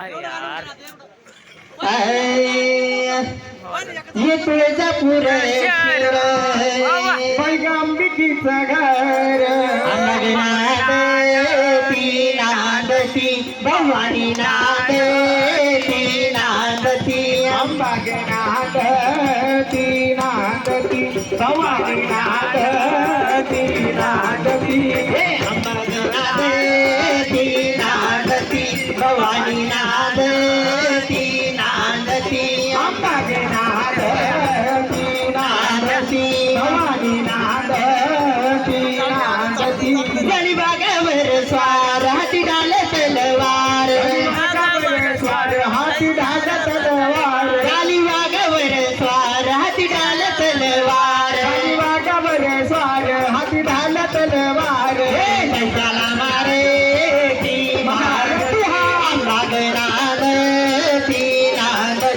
अरे यार. ये तुळजापूर पैगांबिकीचं घर. नांदती नांदती भवानी नांदती नांदती नांदती भवानी नांदती नांदती भवानी नांदती नांदती अंबागे नांदती नांदती भवानी नांदती नांदती गणिबागावर स्वार हाती डाल तलवार स्वार हाती तलवार स्वार हाती डाल तलवार स्वार हाती तलवार हे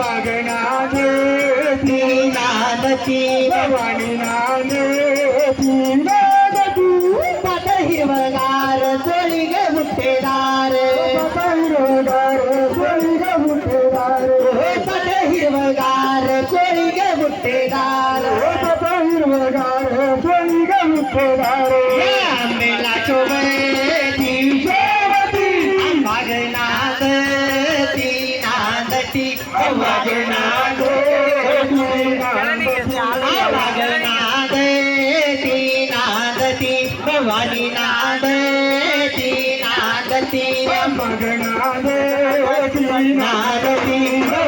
மகனானே நீ நாமதி பவானி நானே பதகிவனார சொல்லிக முட்டேதார பதகிவனார சொல்லிக முட்டேதார பதகிவனார சொல்லிக முட்டேதார பதகிவனார சொல்லிக முட்டேதார भवानी नांदती नांदती मग नांदती